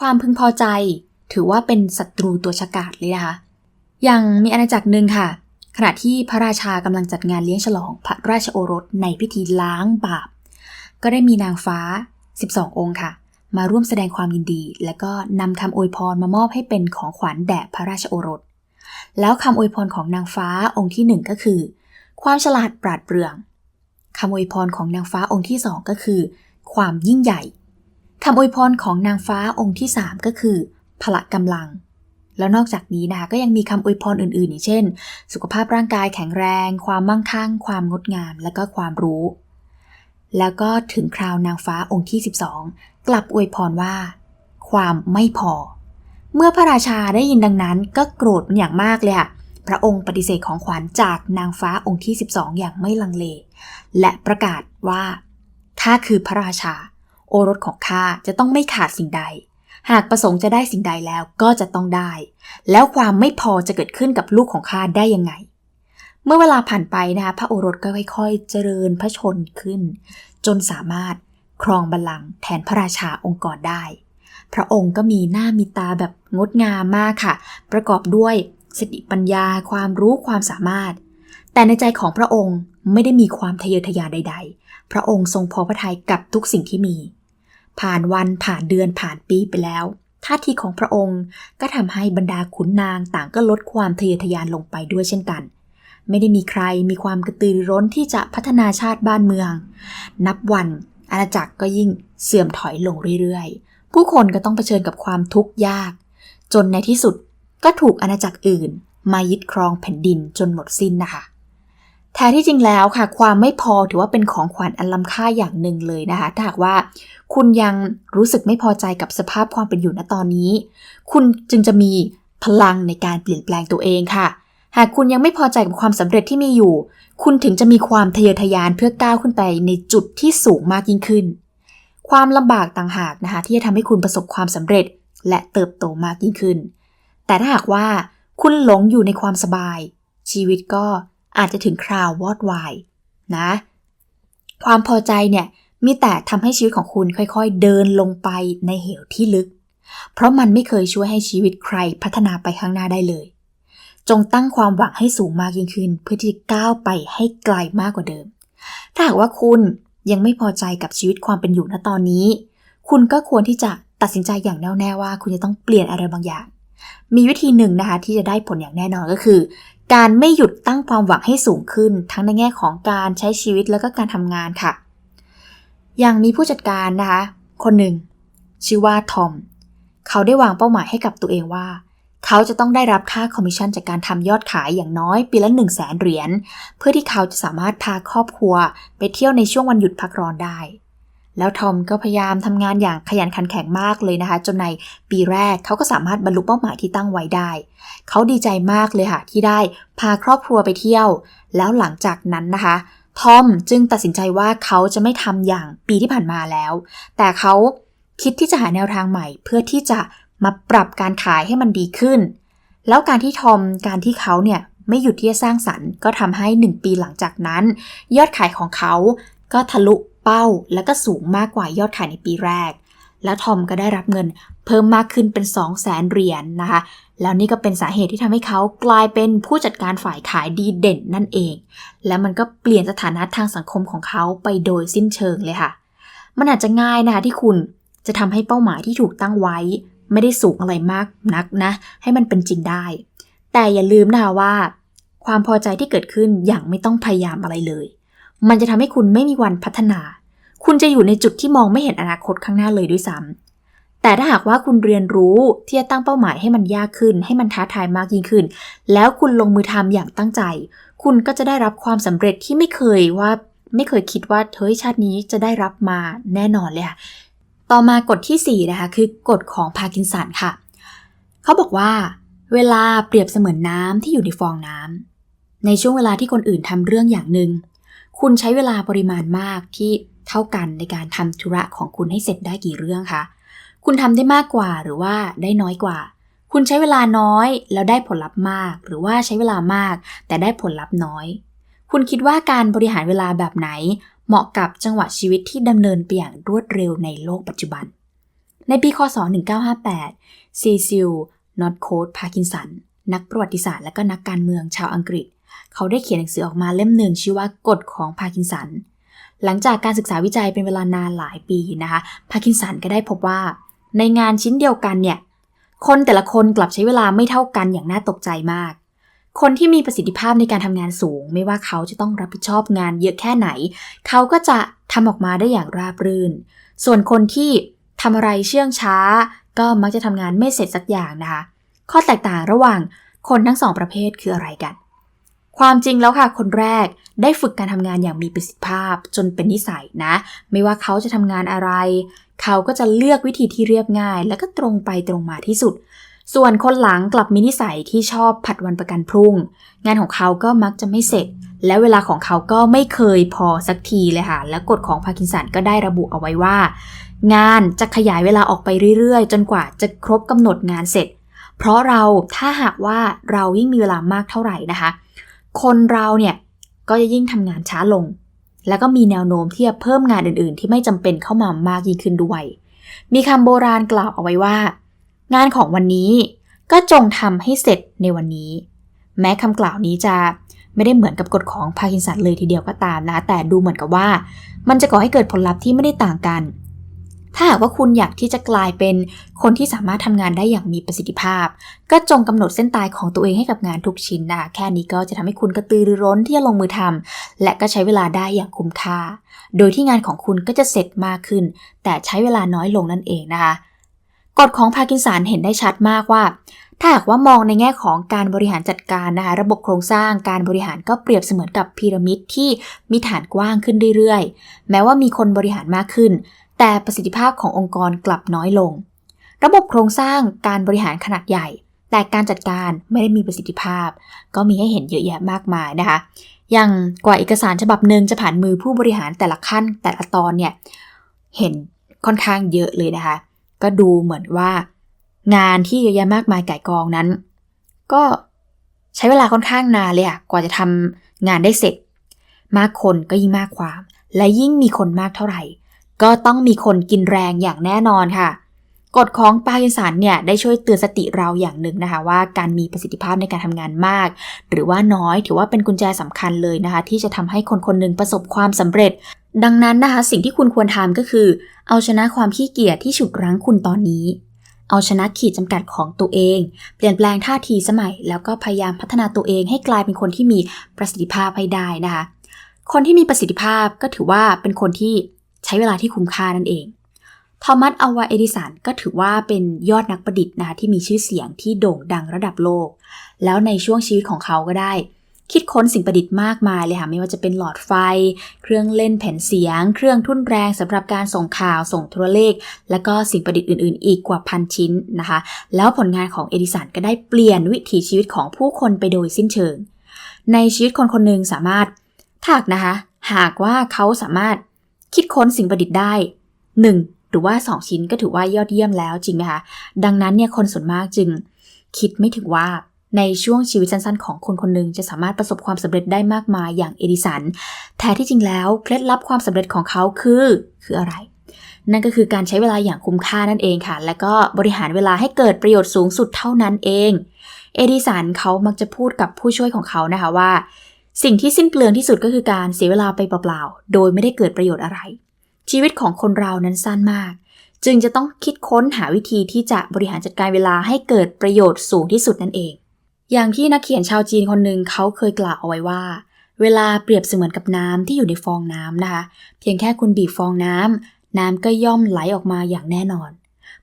ความพึงพอใจ ถือว่าเป็นศัตรูตัวฉกาจเลยนะคะ อย่างมีอาณาจักรหนึ่งค่ะ ขณะที่พระราชากำลังจัดงานเลี้ยงฉลองพระราชโอรสในพิธีล้างบาป ก็ได้มีนางฟ้า 12 องค์ค่ะ มาร่วมแสดงความยินดี และก็นำคำอวยพรมามอบให้เป็นของขวัญแด่พระราชโอรส แล้วคำอวยพรของนางฟ้าองค์ที่หนึ่งก็คือ ความฉลาดปราดเปรื่องคำอวยพรของนางฟ้าองค์ที่สองก็คือ ความยิ่งใหญ่ คำอวยพรของนางฟ้าองค์ที่สามก็คือ พละกำลัง แล้วนอกจากนี้นะคะก็ยังมีคำอวยพรอื่นๆ อย่างเช่น สุขภาพร่างกายแข็งแรง ความมั่งคั่ง ความงดงาม และก็ความรู้ แล้วก็ถึงคราวนางฟ้าองค์ที่ 12 กลับอวยพรว่า ความไม่พอ เมื่อพระราชาได้ยินดังนั้นก็โกรธเป็นอย่างมากเลยค่ะพระองค์ปฏิเสธของขวัญจากนางฟ้าองค์ที่ 12 อย่างไม่ลังเล และประกาศว่าข้าคือพระราชา โอรสของข้าจะต้องไม่ขาดสิ่งใด หากประสงค์จะได้สิ่งใดแล้วก็จะต้องได้ แล้วความไม่พอจะเกิดขึ้นกับลูกของข้าได้ยังไง เมื่อเวลาผ่านไปนะคะพระโอรสก็ค่อยๆ เจริญพระชนขึ้น จนสามารถครองบัลลังก์แทนพระราชาองค์ก่อนได้ พระองค์ก็มีหน้ามีตาแบบงดงามมากค่ะ ประกอบด้วยสติปัญญาความรู้ความสามารถ แต่ในใจของพระองค์ไม่ได้มีความทะเยอทะยานใด ๆ พระองค์ทรงพอพระทัยกับทุกสิ่งที่มี ผ่านวันผ่านเดือนผ่านปีไปแล้วท่าทีของพระองค์ก็ทำให้บรรดาขุนนางต่างก็ลดความทะเยอทะยานลงไปด้วยเช่นกัน ไม่ได้มีใครมีความกระตือรือร้นที่จะพัฒนาชาติบ้านเมือง นับวันอาณาจักรก็ยิ่งเสื่อมถอยลงเรื่อยๆ ผู้คนก็ต้องเผชิญกับความทุกข์ยาก จนในที่สุดก็ถูกอาณาจักรอื่น มายึดครองแผ่นดินจนหมดสิ้นนะคะ แท้ที่จริงแล้วค่ะ ความไม่พอถือว่าเป็นของขวัญอันล้ำค่าอย่างหนึ่งเลยนะคะ ถ้าหากว่าคุณยังรู้สึกไม่พอใจกับสภาพความเป็นอยู่ณตอนนี้ คุณจึงจะมีพลังในการเปลี่ยนแปลงตัวเองค่ะ หากคุณยังไม่พอใจกับความสำเร็จที่มีอยู่ คุณถึงจะมีความทะเยอทะยานเพื่อก้าวขึ้นไปในจุดที่สูงมากยิ่งขึ้น ความลำบากต่างหากนะคะ ที่จะทำให้คุณประสบความสำเร็จและเติบโตมากยิ่งขึ้น แต่ถ้าหากว่าคุณหลงอยู่ในความสบาย ชีวิตก็ อาจจะถึงคราววอดวายนะ ความพอใจเนี่ยมีแต่ทำให้ชีวิตของคุณค่อยๆ เดินลงไปในเหวที่ลึก เพราะมันไม่เคยช่วยให้ชีวิตใครพัฒนาไปข้างหน้าได้เลย จงตั้งความหวังให้สูงมากยิ่งขึ้น เพื่อที่จะก้าวไปให้ไกลมากกว่าเดิม ถ้าหากว่าคุณยังไม่พอใจกับชีวิตความเป็นอยู่ณตอนนี้ คุณก็ควรที่จะตัดสินใจอย่างแน่วแน่ว่า คุณจะต้องเปลี่ยนอะไรบางอย่าง มีวิธีหนึ่งนะคะที่จะได้ผลอย่างแน่นอนก็คือ การไม่หยุดตั้งความหวังให้สูงขึ้น ทั้งในแง่ของการใช้ชีวิตแล้วก็การทำงานค่ะ อย่างมีผู้จัดการนะคะ คนหนึ่ง ชื่อว่าทอม เขาได้วางเป้าหมายให้กับตัวเองว่า เขาจะต้องได้รับค่าคอมมิชชั่นจากการทำยอดขายอย่างน้อยปีละ1 0 0 0 0แสนเหรียญเพื่อที่เขาจะสามารถพาครอบครัว ไปเที่ยวในช่วงวันหยุดพักร้อนได้ แล้วทอมก็พยายามทำงานอย่างขยันขันแข็งมากเลยนะคะ จนในปีแรกเขาก็สามารถบรรลุเป้าหมายที่ตั้งไว้ได้ เขาดีใจมากเลยค่ะ ที่ได้พาครอบครัวไปเที่ยว แล้วหลังจากนั้นนะคะทอมจึงตัดสินใจว่าเขาจะไม่ทำอย่างปีที่ผ่านมาแล้ว แต่เขาคิดที่จะหาแนวทางใหม่ เพื่อที่จะมาปรับการขายให้มันดีขึ้น แล้วการที่ทอมการที่เขาเนี่ยไม่หยุดที่จะสร้างสรรค์ ก็ทำให้ 1 ปีหลังจากนั้น ยอดขายของเขาก็ทะลุ เป้า และก็สูงมากกว่ายอดขายในปีแรก และทอมก็ได้รับเงินเพิ่มมากขึ้นเป็น 2 0 0แสนเหรียญนนะคะ แล้วนี่ก็เป็นสาเหตุที่ทำให้เขากลายเป็นผู้จัดการฝ่ายขายดีเด่นนั่นเอง และมันก็เปลี่ยนสถานะทางสังคมของเขาไปโดยสิ้นเชิงเลยค่ะ มันอาจจะง่ายนะคะที่คุณจะทำให้เป้าหมายที่ถูกตั้งไว้ ไม่ได้สูงอะไรมากนักนะ ให้มันเป็นจริงได้ แต่อย่าลืมนะคะว่า ความพอใจที่เกิดขึ้นอย่างไม่ต้องพยายามอะไรเลย มันจะทำให้คุณไม่มีวันพัฒนา คุณจะอยู่ในจุดที่มองไม่เห็นอนาคตข้างหน้าเลยด้วยซ้ำแต่ถ้าหากว่าคุณเรียนรู้ที่จะตั้งเป้าหมายให้มันยากขึ้น ให้มันท้าทายมากยิ่งขึ้น แล้วคุณลงมือทำอย่างตั้งใจ คุณก็จะได้รับความสำเร็จที่ไม่เคยว่าไม่เคยคิดว่าเฮ้ยชาตินี้จะได้รับมาแน่นอนเลยค่ะ ต่อมากฎที่ 4 นะคะ คือกฎของพาร์กินสันค่ะ เขาบอกว่า เวลาเปรียบเสมือนน้ำที่อยู่ในฟองน้ำในช่วงเวลาที่คนอื่นทำเรื่องอย่างหนึ่งคุณใช้เวลาปริมาณมากที่ เท่ากันในการทำธุระของคุณให้เสร็จได้กี่เรื่องคะคุณทำได้มากกว่าหรือว่าได้น้อยกว่า คุณใช้เวลาน้อยแล้วได้ผลลัพธ์มาก หรือว่าใช้เวลามาก แต่ได้ผลลัพธ์น้อย คุณคิดว่าการบริหารเวลาแบบไหน เหมาะกับจังหวะชีวิตที่ดำเนินไปอย่างรวดเร็วในโลกปัจจุบัน ในปีคศ 1958 ซีซิล นอตโคดพาร์กินสัน นักประวัติศาสตร์และก็นักการเมืองชาวอังกฤษ เขาได้เขียนหนังสือออกมาเล่มหนึ่งชื่อว่ากฎของพาร์กินสัน หลังจากการศึกษาวิจัยเป็นเวลานานหลายปีนะคะพาร์กินสันก็ได้พบว่า ในงานชิ้นเดียวกันเนี่ยคนแต่ละคนกลับใช้เวลาไม่เท่ากันอย่างน่าตกใจมาก คนที่มีประสิทธิภาพในการทำงานสูง ไม่ว่าเขาจะต้องรับผิดชอบงานเยอะแค่ไหน เขาก็จะทำออกมาได้อย่างราบรื่น ส่วนคนที่ทำอะไรเชื่องช้า ก็มักจะทำงานไม่เสร็จสักอย่างนะคะ ข้อแตกต่างระหว่างคนทั้งสองประเภทคืออะไรกัน ความจริงแล้วค่ะ คนแรกได้ฝึกการทำงานอย่างมีประสิทธิภาพจนเป็นนิสัยนะ ไม่ว่าเขาจะทำงานอะไร เขาก็จะเลือกวิธีที่เรียบง่าย แล้วก็ตรงไปตรงมาที่สุด ส่วนคนหลังกลับมีนิสัยที่ชอบผัดวันประกันพรุ่ง งานของเขาก็มักจะไม่เสร็จ และเวลาของเขาก็ไม่เคยพอสักทีเลยค่ะ และกฎของพาร์กินสันก็ได้ระบุเอาไว้ว่า งานจะขยายเวลาออกไปเรื่อยๆ จนกว่าจะครบกำหนดงานเสร็จ เพราะเราถ้าหากว่าเรายิ่งมีเวลามากเท่าไหร่นะคะ คนเราเนี่ยก็จะยิ่งทำงานช้าลง แล้วก็มีแนวโน้มที่จะเพิ่มงานอื่นๆ ที่ไม่จำเป็นเข้ามามากยิ่งขึ้นด้วย มีคำโบราณกล่าวเอาไว้ว่า งานของวันนี้ก็จงทำให้เสร็จในวันนี้ แม้คำกล่าวนี้จะไม่ได้เหมือนกับกฎของพาร์กินสันเลยทีเดียวก็ตามนะ แต่ดูเหมือนกับว่า มันจะก่อให้เกิดผลลัพธ์ที่ไม่ได้ต่างกัน ถ้าหากว่าคุณอยากที่จะกลายเป็นคนที่สามารถทำงานได้อย่างมีประสิทธิภาพ ก็จงกำหนดเส้นตายของตัวเองให้กับงานทุกชิ้นนะคะแค่นี้ก็จะทำให้คุณกระตือรือร้นที่จะลงมือทำและก็ใช้เวลาได้อย่างคุ้มค่า โดยที่งานของคุณก็จะเสร็จมากขึ้น แต่ใช้เวลาน้อยลงนั่นเองนะคะกฎของพาร์กินสันเห็นได้ชัดมากว่า ถ้าหากว่ามองในแง่ของการบริหารจัดการนะคะระบบโครงสร้างการบริหารก็เปรียบเสมือนกับพีระมิดที่มีฐานกว้างขึ้นเรื่อยๆ แม้ว่ามีคนบริหารมากขึ้น แต่ประสิทธิภาพขององค์กรกลับน้อยลง ระบบโครงสร้างการบริหารขนาดใหญ่ แต่การจัดการไม่ได้มีประสิทธิภาพ ก็มีให้เห็นเยอะแยะมากมายนะคะ อย่างกว่าเอกสารฉบับหนึ่งจะผ่านมือผู้บริหารแต่ละขั้นแต่ละตอนเนี่ยเห็นค่อนข้างเยอะเลยนะคะ ก็ดูเหมือนว่า งานที่เยอะแยะมากมายไก่ายกองนั้น ก็ใช้เวลาค่อนข้างนานเลยอะกว่าจะทำงานได้เสร็จ มากคนก็ยิ่งมากความ และยิ่งมีคนมากเท่าไหร่ ก็ต้องมีคนกินแรงอย่างแน่นอนค่ะกฎของปากินสันเนี่ยได้ช่วยเตือนสติเราอย่างหนึ่งนะคะว่าการมีประสิทธิภาพในการทำงานมาก หรือว่าน้อยถือว่าเป็นกุญแจสำคัญเลยนะคะ ที่จะทำให้คนคนหนึ่งประสบความสำเร็จ ดังนั้นนะคะ สิ่งที่คุณควรทำก็คือ เอาชนะความขี้เกียจที่ฉุดรั้งคุณตอนนี้ เอาชนะขีดจำกัดของตัวเอง เปลี่ยนแปลงท่าทีสมัย แล้วก็พยายามพัฒนาตัวเองให้กลายเป็นคนที่มีประสิทธิภาพให้ได้นะคะ คนที่มีประสิทธิภาพก็ถือว่าเป็นคนที่ ใช้เวลาที่คุ้มค่านั่นเองทอมัสอวาเอดิสันก็ถือว่าเป็นยอดนักประดิษฐ์นะคะที่มีชื่อเสียงที่โด่งดังระดับโลก แล้วในช่วงชีวิตของเขาก็ได้ คิดค้นสิ่งประดิษฐ์มากมายเลยค่ะไม่ว่าจะเป็นหลอดไฟ เครื่องเล่นแผ่นเสียง เครื่องทุ่นแรงสำหรับการส่งข่าวส่งโทรเลข และก็สิ่งประดิษฐ์อื่น ๆ อีกกว่าพันชิ้นนะคะ แล้วผลงานของเอดิสันก็ได้เปลี่ยนวิถีชีวิตของผู้คนไปโดยสิ้นเชิง ในชีวิตคนคนหนึ่งสามารถถ้าหากนะคะ หากว่าเขาสามารถ คิดค้นสิ่งประดิษฐ์ได้ 1 หรือว่า 2 ชิ้นก็ถือว่ายอดเยี่ยมแล้วจริงไหมคะดังนั้นเนี่ยคนส่วนมากจึง คิดไม่ถึงว่าในช่วงชีวิตสั้นๆ ของคนคนหนึ่งจะสามารถประสบความสำเร็จได้มากมายอย่างเอดิสันแท้ที่จริงแล้วเคล็ดลับความสำเร็จของเขาคือคืออะไร นั่นก็คือการใช้เวลาอย่างคุ้มค่านั่นเองค่ะ และก็บริหารเวลาให้เกิดประโยชน์สูงสุดเท่านั้นเอง เอดิสันเขามักจะพูดกับผู้ช่วยของเขานะคะว่า สิ่งที่สิ้นเปลืองที่สุดก็คือการเสียเวลาไปเปล่าๆ โดยไม่ได้เกิดประโยชน์อะไร ชีวิตของคนเรานั้นสั้นมาก จึงจะต้องคิดค้นหาวิธีที่จะบริหารจัดการเวลาให้เกิดประโยชน์สูงที่สุดนั่นเอง อย่างที่นักเขียนชาวจีนคนหนึ่งเขาเคยกล่าวเอาไว้ว่า เวลาเปรียบเสมือนกับน้ำที่อยู่ในฟองน้ำนะคะ เพียงแค่คุณบีบฟองน้ำน้ำก็ย่อมไหลออกมาอย่างแน่นอน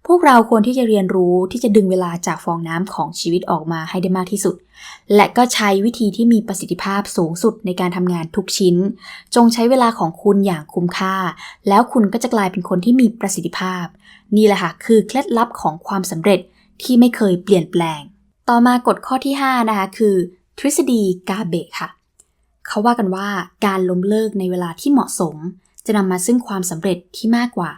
พวกเราควรที่จะเรียนรู้ที่จะดึงเวลาจากฟองน้ำของชีวิตออกมาให้ได้มากที่สุด และก็ใช้วิธีที่มีประสิทธิภาพสูงสุดในการทำงานทุกชิ้น จงใช้เวลาของคุณอย่างคุ้มค่า แล้วคุณก็จะกลายเป็นคนที่มีประสิทธิภาพ นี่แหละค่ะคือเคล็ดลับของความสำเร็จที่ไม่เคยเปลี่ยนแปลง ต่อมากฎข้อที่ 5 นะคะ คือ ทฤษฎีกาเบะค่ะ เขาว่ากันว่าการล้มเลิกในเวลาที่เหมาะสม จะนำมาซึ่งความสำเร็จที่มากกว่า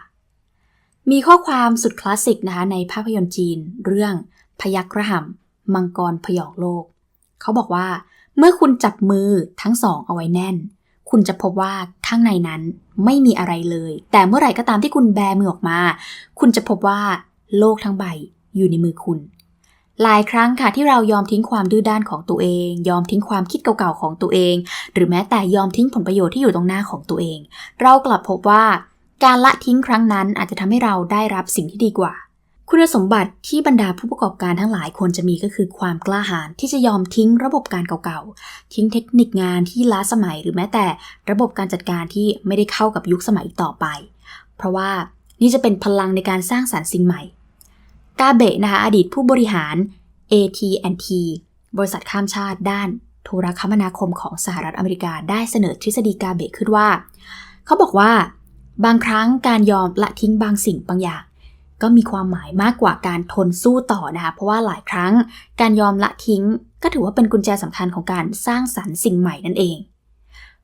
มีข้อความสุดคลาสสิกนะคะในภาพยนตร์จีน เรื่องพยักระหำมังกรพยองโลก เขาบอกว่า เมื่อคุณจับมือทั้งสองเอาไว้แน่น คุณจะพบว่าข้างในนั้นไม่มีอะไรเลย แต่เมื่อไหร่ก็ตามที่คุณแบมือออกมา คุณจะพบว่าโลกทั้งใบอยู่ในมือคุณ หลายครั้งค่ะที่เรายอมทิ้งความดื้อด้านของตัวเอง ยอมทิ้งความคิดเก่าๆของตัวเอง หรือแม้แต่ยอมทิ้งผลประโยชน์ที่อยู่ตรงหน้าของตัวเอง เรากลับพบว่า การละทิ้งครั้งนั้นอาจจะทำให้เราได้รับสิ่งที่ดีกว่า คุณสมบัติที่บรรดาผู้ประกอบการทั้งหลายควรจะมีก็คือความกล้าหาญที่จะยอมทิ้งระบบการเก่าๆ ทิ้งเทคนิคงานที่ล้าสมัยหรือแม้แต่ระบบการจัดการที่ไม่ได้เข้ากับยุคสมัยต่อไป เพราะว่านี่จะเป็นพลังในการสร้างสารรค์สิ่งใหม่ กาเบะนะคะอดีตผู้บริหาร AT&T บริษัทข้ามชาติด้านโทรคมนาคมของสหรัฐอเมริกาได้เสนอทฤษฎีกาเบะขึ้นว่า เขาบอกว่า บางครั้งการยอมละทิ้งบางสิ่งบางอย่าง ก็มีความหมายมากกว่าการทนสู้ต่อนะคะเพราะว่าหลายครั้งการยอมละทิ้ง ก็ถือว่าเป็นกุญแจสำคัญของการสร้างสรรค์สิ่งใหม่นั่นเอง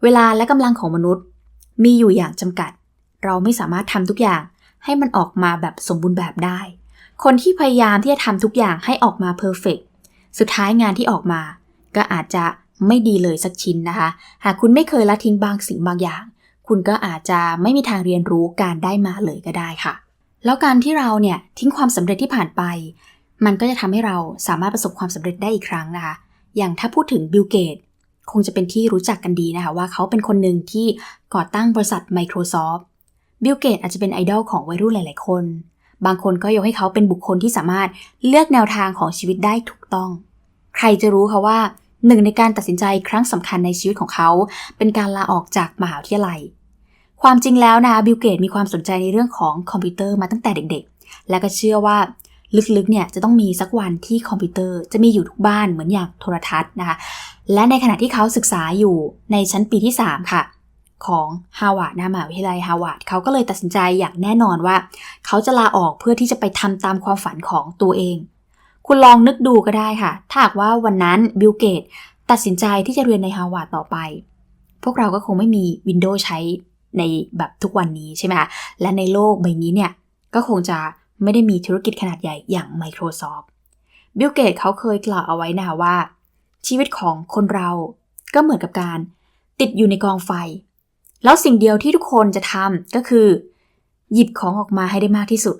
เวลาและกำลังของมนุษย์ มีอยู่อย่างจำกัด เราไม่สามารถทำทุกอย่างให้มันออกมาแบบสมบูรณ์แบบได้ คนที่พยายามที่จะทำทุกอย่างให้ออกมาเพอร์เฟกสุดท้ายงานที่ออกมา ก็อาจจะไม่ดีเลยสักชิ้นนะคะ หากคุณไม่เคยละทิ้งบางสิ่งบางอย่าง คุณก็อาจจะไม่มีทางเรียนรู้การได้มาเลยก็ได้ค่ะ แล้วการที่เราเนี่ยทิ้งความสำเร็จที่ผ่านไป มันก็จะทำให้เราสามารถประสบความสำเร็จได้อีกครั้งนะคะ อย่างถ้าพูดถึงบิลเกตคงจะเป็นที่รู้จักกันดีนะคะว่าเขาเป็นคนหนึ่งที่ก่อตั้งบริษัท Microsoft บิลเกตอาจจะเป็นไอดอลของวัยรุ่นหลาย ๆ คน บางคนก็ยกให้เขาเป็นบุคคลที่สามารถเลือกแนวทางของชีวิตได้ถูกต้อง ใครจะรู้คะว่า หนึ่งในการตัดสินใจครั้งสำคัญในชีวิตของเขา เป็นการลาออกจากมหาวิทยาลัย ความจริงแล้วนะบิลเกตมีความสนใจในเรื่องของคอมพิวเตอร์มาตั้งแต่เด็กๆ และก็เชื่อว่าลึกๆ เนี่ยจะต้องมีสักวันที่คอมพิวเตอร์จะมีอยู่ทุกบ้านเหมือนอย่างโทรทัศน์นะคะ และในขณะที่เขาศึกษาอยู่ในชั้นปีที่ 3 ค่ะ ของฮาวาดนะมหาวิทยาลัยฮาวาดเขาก็เลยตัดสินใจอย่างแน่นอนว่า เขาจะลาออกเพื่อที่จะไปทำตามความฝันของตัวเอง คุณลองนึกดูก็ได้ค่ะ ถ้าหากว่าวันนั้นบิลเกตตัดสินใจที่จะเรียนในฮาวาดต่อไป พวกเราก็คงไม่มีวินโดว์ใช้ในแบบทุกวันนี้ใช่ไหมคะ และในโลกใบนี้เนี่ย ก็คงจะไม่ได้มีธุรกิจขนาดใหญ่อย่าง Microsoft บิลเกตเขาเคยกล่าวเอาไว้นะว่า ชีวิตของคนเราก็เหมือนกับการติดอยู่ในกองไฟ แล้วสิ่งเดียวที่ทุกคนจะทำก็คือ หยิบของออกมาให้ได้มากที่สุด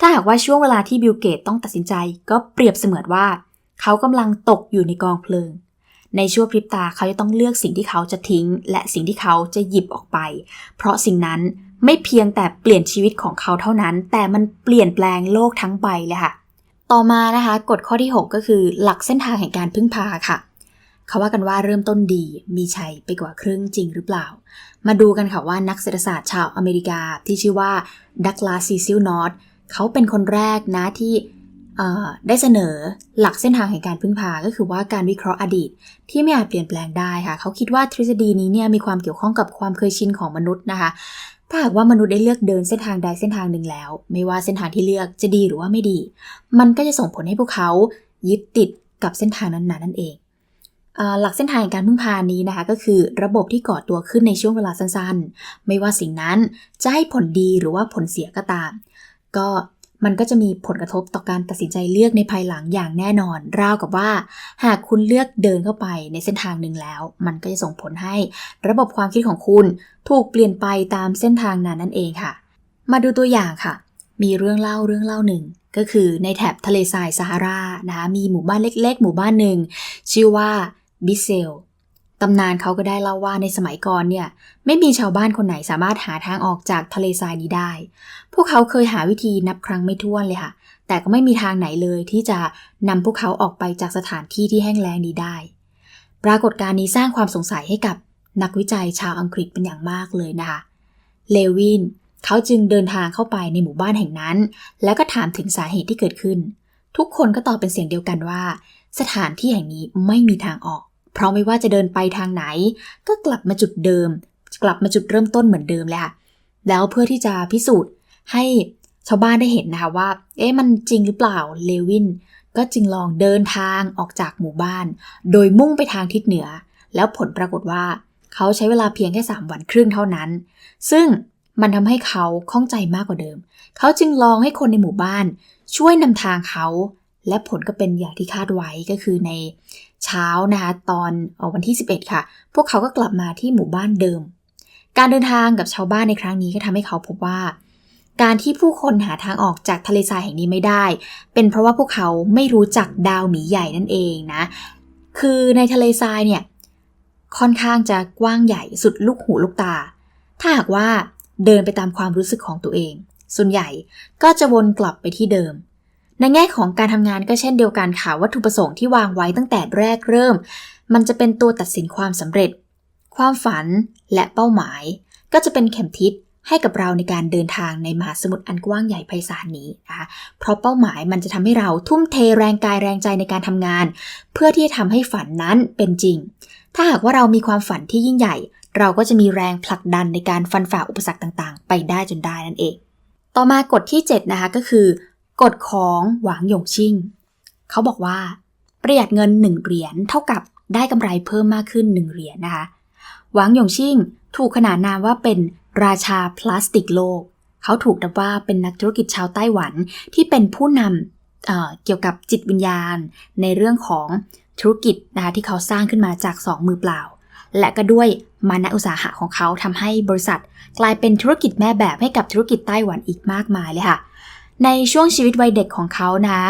ถ้าหากว่าช่วงเวลาที่บิลเกตต้องตัดสินใจ ก็เปรียบเสมือนว่า เขากำลังตกอยู่ในกองเพลิง ในชั่วพริบตาเขาจะต้องเลือกสิ่งที่เขาจะทิ้ง และสิ่งที่เขาจะหยิบออกไป เพราะสิ่งนั้นไม่เพียงแต่เปลี่ยนชีวิตของเขาเท่านั้น แต่มันเปลี่ยนแปลงโลกทั้งใบเลยค่ะ ต่อมานะคะกฎข้อที่ 6 ก็คือ หลักเส้นทางแห่งการพึ่งพาค่ะเขาว่ากันว่าเริ่มต้นดีมีชัยไปกว่าครึ่งจริงหรือเปล่า มาดูกันค่ะว่านักเศรษฐศาสตร์ชาวอเมริกาที่ชื่อว่าดักลาซีซิลนอต เขาเป็นคนแรกนะที่ได้เสนอหลักเส้นทางแห่งการพึ่งพา ก็คือว่าการวิเคราะห์อดีต ที่ไม่อาจเปลี่ยนแปลงได้ค่ะ เขาคิดว่าทฤษฎีนี้เนี่ยมีความเกี่ยวข้องกับความเคยชินของมนุษย์นะคะ ถ้าหากว่ามนุษย์ได้เลือกเดินเส้นทางใดเส้นทางหนึ่งแล้ว ไม่ว่าเส้นทางที่เลือกจะดีหรือว่าไม่ดี มันก็จะส่งผลให้พวกเขายึดติดกับเส้นทางนั้นๆนั่นเองหลักเส้นทางการพึ่งพานี้นะคะ ก็คือระบบที่ก่อตัวขึ้นในช่วงเวลาสั้นๆ ไม่ว่าสิ่งนั้นจะให้ผลดีหรือว่าผลเสียก็ตาม ก็มันก็จะมีผลกระทบต่อการตัดสินใจเลือกในภายหลังอย่างแน่นอน ราวกับว่า หากคุณเลือกเดินเข้าไปในเส้นทางหนึ่งแล้ว มันก็จะส่งผลให้ระบบความคิดของคุณถูกเปลี่ยนไปตามเส้นทางนั้นนั่นเองค่ะ มาดูตัวอย่างค่ะ มีเรื่องเล่าเรื่องเล่าหนึ่ง ก็คือในแถบทะเลทรายซาฮารานะคะมีหมู่บ้านเล็ก ๆ หมู่บ้านหนึ่งชื่อว่าบิเซลำนานเขาก็ได้เล่าว่าในสมัยก่อนเนี่ย ไม่มีชาวบ้านคนไหนสามารถหาทางออกจากทะเลทรายนี้ได้ พวกเขาเคยหาวิธีนับครั้งไม่ถ้วนเลยค่ะ แต่ก็ไม่มีทางไหนเลยที่จะนำพวกเขาออกไปจากสถานที่ที่แห้งแล้งนี้ได้ ปรากฏการณ์นี้สร้างความสงสัยให้กับนักวิจัยชาวอังกฤษเป็นอย่างมากเลยนะคะ เลวินเขาจึงเดินทางเข้าไปในหมู่บ้านแห่งนั้น แล้วก็ถามถึงสาเหตุที่เกิดขึ้น ทุกคนก็ตอบเป็นเสียงเดียวกันว่า สถานที่แห่งนี้ไม่มีทางออก เพราะไม่ว่าจะเดินไปทางไหน ก็กลับมาจุดเดิม กลับมาจุดเริ่มต้นเหมือนเดิมเลยค่ะ แล้วเพื่อที่จะพิสูจน์ให้ชาวบ้านได้เห็นนะคะว่า เอ๊ะมันจริงหรือเปล่าเลวิน ก็จึงลองเดินทางออกจากหมู่บ้าน โดยมุ่งไปทางทิศเหนือ แล้วผลปรากฏว่า เขาใช้เวลาเพียงแค่ 3 วันครึ่งเท่านั้น ซึ่งมันทำให้เขาข้องใจมากกว่าเดิม เขาจึงลองให้คนในหมู่บ้าน ช่วยนำทางเขา และผลก็เป็นอย่างที่คาดไว้ก็คือใน เช้านะคะตอนวันที่ 11 ค่ะ พวกเขาก็กลับมาที่หมู่บ้านเดิม การเดินทางกับชาวบ้านในครั้งนี้ก็ทำให้เขาพบว่า การที่ผู้คนหาทางออกจากทะเลทรายแห่งนี้ไม่ได้ เป็นเพราะว่าพวกเขาไม่รู้จักดาวหมีใหญ่นั่นเองนะ คือในทะเลทรายเนี่ยค่อนข้างจะกว้างใหญ่สุดลูกหูลูกตา ถ้าหากว่าเดินไปตามความรู้สึกของตัวเอง ส่วนใหญ่ก็จะวนกลับไปที่เดิม ในแง่ของการทำงานก็เช่นเดียวกันค่ะวัตถุประสงค์ที่วางไว้ตั้งแต่แรกเริ่ม มันจะเป็นตัวตัดสินความสำเร็จ ความฝันและเป้าหมาย ก็จะเป็นเข็มทิศให้กับเราในการเดินทางในมหาสมุทรอันกว้างใหญ่ไพศาลนี้นะคะ เพราะเป้าหมายมันจะทำให้เราทุ่มเทแรงกายแรงใจในการทำงาน เพื่อที่จะทำให้ฝันนั้นเป็นจริง ถ้าหากว่าเรามีความฝันที่ยิ่งใหญ่ เราก็จะมีแรงผลักดันในการฟันฝ่าอุปสรรคต่างๆ ไปได้จนได้นั่นเอง ต่อมากฎที่ 7 นะคะก็คือ กฎของหวางหยงชิ่ง เขาบอกว่า ประหยัดเงิน 1 เหรียญเท่ากับได้กำไรเพิ่มมากขึ้น 1 เหรียญนะคะ หวางหยงชิ่งถูกขนานนามว่าเป็นราชาพลาสติกโลก เขาถูกนับว่าเป็นนักธุรกิจชาวไต้หวันที่เป็นผู้นำเเกี่ยวกับจิตวิญญาณ ในเรื่องของธุรกิจนะคะที่เขาสร้างขึ้นมาจาก2มือเปล่า และก็ด้วยมานะอุตสาหะของเขาทำให้บริษัท กลายเป็นธุรกิจแม่แบบให้กับธุรกิจไต้หวันอีกมากมายเลยค่ะ ในช่วงชีวิตวัยเด็กของเขานะ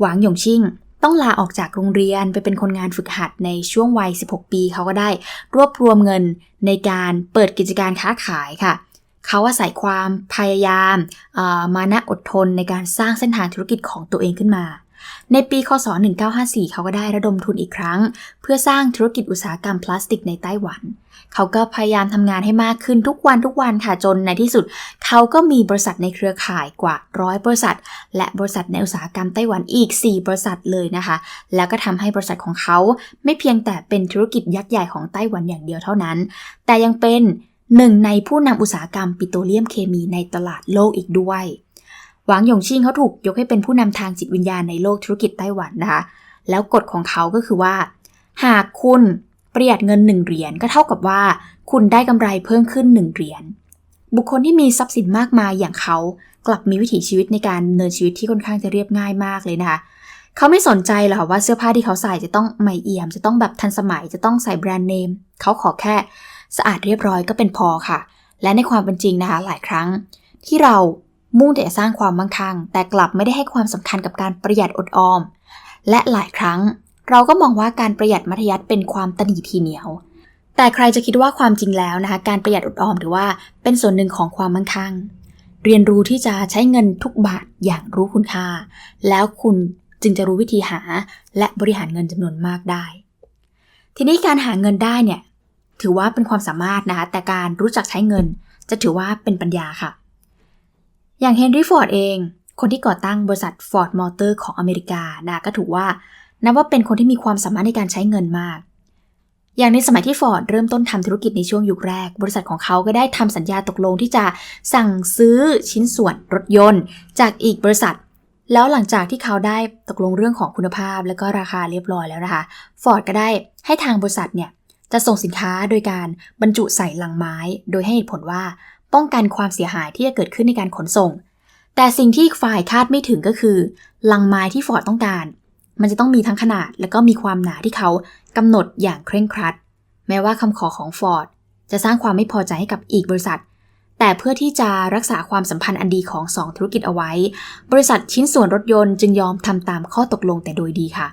หวังหยงชิ่งต้องลาออกจากโรงเรียนไปเป็นคนงานฝึกหัดในช่วงวัย 16 ปีเขาก็ได้ รวบรวมเงินในการเปิดกิจการค้าขายค่ะ เขาอาศัยความพยายามมานะอดทนในการสร้างเส้นทางธุรกิจของตัวเองขึ้นมา ในปีคศ 1954 เขาก็ได้ระดมทุนอีกครั้ง เพื่อสร้างธุรกิจอุตสาหกรรมพลาสติกในไต้หวัน เขาก็พยายามทำงานให้มากขึ้นทุกวันทุกวันค่ะจนในที่สุด เขาก็มีบริษัทในเครือข่ายกว่าร้อยบริษัท และบริษัทในอุตสาหกรรมไต้หวันอีก 4 บริษัทเลยนะคะ แล้วก็ทำให้บริษัทของเขาไม่เพียงแต่เป็นธุรกิจยักษ์ใหญ่ของไต้หวันอย่างเดียวเท่านั้น แต่ยังเป็นหนึ่งในผู้นำอุตสาหกรรมปิโตรเลียมเคมีในตลาดโลกอีกด้วย หวังหยงชิงเขาถูกยกให้เป็นผู้นำทางจิตวิญญาณในโลกธุรกิจไต้หวันนะคะ แล้วกฎของเขาก็คือว่า หากคุณประหยัดเงิน1เหรียญก็เท่ากับว่า คุณได้กำไรเพิ่มขึ้น1เหรียญ บุคคลที่มีทรัพย์สินมากมายอย่างเขากลับมีวิถีชีวิตในการเนินชีวิตที่ค่อนข้างจะเรียบง่ายมากเลยนะคะเขาไม่สนใจหรอกว่าเสื้อผ้าที่เขาใส่จะต้องใหม่เอี่ยม จะต้องแบบทันสมัยจะต้องใส่แบรนด์เนมเขาขอแค่สะอาดเรียบร้อยก็เป็นพอค่ะ และในความเป็นจริงนะคะ หลายครั้งที่เรา มุ่งแต่สร้างความมั่งคั่ง แต่กลับไม่ได้ให้ความสำคัญกับการประหยัดอดออม และหลายครั้ง เราก็มองว่าการประหยัดมัธยัติเป็นความตนีทีเหนียว แต่ใครจะคิดว่าความจริงแล้วนะคะ การประหยัดอดออมถือว่าเป็นส่วนหนึ่งของความมั่งคั่ง เรียนรู้ที่จะใช้เงินทุกบาทอย่างรู้คุณค่า แล้วคุณจึงจะรู้วิธีหาและบริหารเงินจำนวนมากได้ ทีนี้การหาเงินได้เนี่ยถือว่าเป็นความสามารถนะคะแต่การรู้จักใช้เงิน จะถือว่าเป็นปัญญาค่ะ อย่างเฮนรี่ฟอร์ดเอง คนที่ก่อตั้งบริษัท Ford Motor ของอเมริกานะก็ถือว่านับว่าเป็นคนที่มีความสามารถในการใช้เงินมาก อย่างในสมัยที่ฟอร์ดเริ่มต้นทำธุรกิจในช่วงยุคแรก บริษัทของเขาก็ได้ทำสัญญาตกลงที่จะสั่งซื้อชิ้นส่วนรถยนต์ จากอีกบริษัท แล้วหลังจากที่เขาได้ตกลงเรื่องของคุณภาพและก็ราคาเรียบร้อยแล้วนะคะฟอร์ดก็ได้ให้ทางบริษัทเนี่ยจะส่งสินค้าโดยการบรรจุใส่ลังไม้ โดยให้เหตุผลว่า ป้องกันความเสียหายที่จะเกิดขึ้นในการขนส่ง แต่สิ่งที่ฝ่ายคาดไม่ถึงก็คือลังไม้ที่ฟอร์ดต้องการ มันจะต้องมีทั้งขนาดและก็มีความหนาที่เขากำหนดอย่างเคร่งครัด แม้ว่าคำขอของฟอร์ดจะสร้างความไม่พอใจให้กับอีกบริษัท แต่เพื่อที่จะรักษาความสัมพันธ์อันดีของสองธุรกิจเอาไว้ บริษัทชิ้นส่วนรถยนต์จึงยอมทำตามข้อตกลงแต่โดยดีค่ะ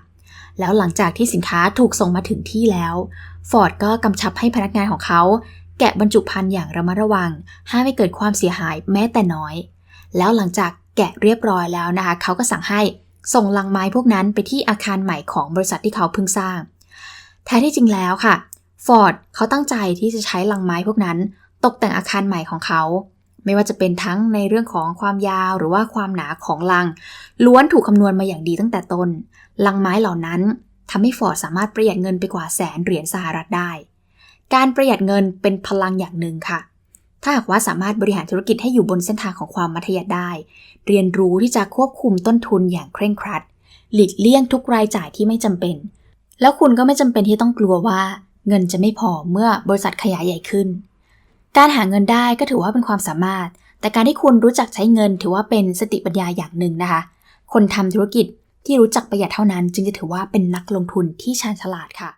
แล้วหลังจากที่สินค้าถูกส่งมาถึงที่แล้วฟอร์ดก็กำชับให้พนักงานของเขา แกะบรรจุภัณฑ์อย่างระมัดระวังห้ามไม่เกิดความเสียหายแม้แต่น้อย แล้วหลังจากแกะเรียบร้อยแล้วนะคะ เขาก็สั่งให้ส่งลังไม้พวกนั้นไปที่อาคารใหม่ของบริษัทที่เขาเพิ่งสร้าง แท้ที่จริงแล้วค่ะฟอร์ดเขาตั้งใจที่จะใช้ลังไม้พวกนั้น ตกแต่งอาคารใหม่ของเขา ไม่ว่าจะเป็นทั้งในเรื่องของความยาวหรือว่าความหนาของลัง ล้วนถูกคำนวณมาอย่างดีตั้งแต่ต้น ลังไม้เหล่านั้นทำให้ฟอร์ดสามารถประหยัดเงินไปกว่าแสนเหรียญสหรัฐได้ การประหยัดเงินเป็นพลังอย่างหนึ่งค่ะ ถ้าหากว่าสามารถบริหารธุรกิจให้อยู่บนเส้นทางของความมัธยัติได้ เรียนรู้ที่จะควบคุมต้นทุนอย่างเคร่งครัด หลีกเลี่ยงทุกรายจ่ายที่ไม่จำเป็น แล้วคุณก็ไม่จำเป็นที่ต้องกลัวว่า เงินจะไม่พอเมื่อบริษัทขยายใหญ่ขึ้น การหาเงินได้ก็ถือว่าเป็นความสามารถ แต่การที่คุณรู้จักใช้เงินถือว่าเป็นสติปัญญาอย่างหนึ่งนะคะ คนทำธุรกิจที่รู้จักประหยัดเท่านั้น จึงจะถือว่าเป็นนักลงทุนที่ชาญฉลาดค่ะ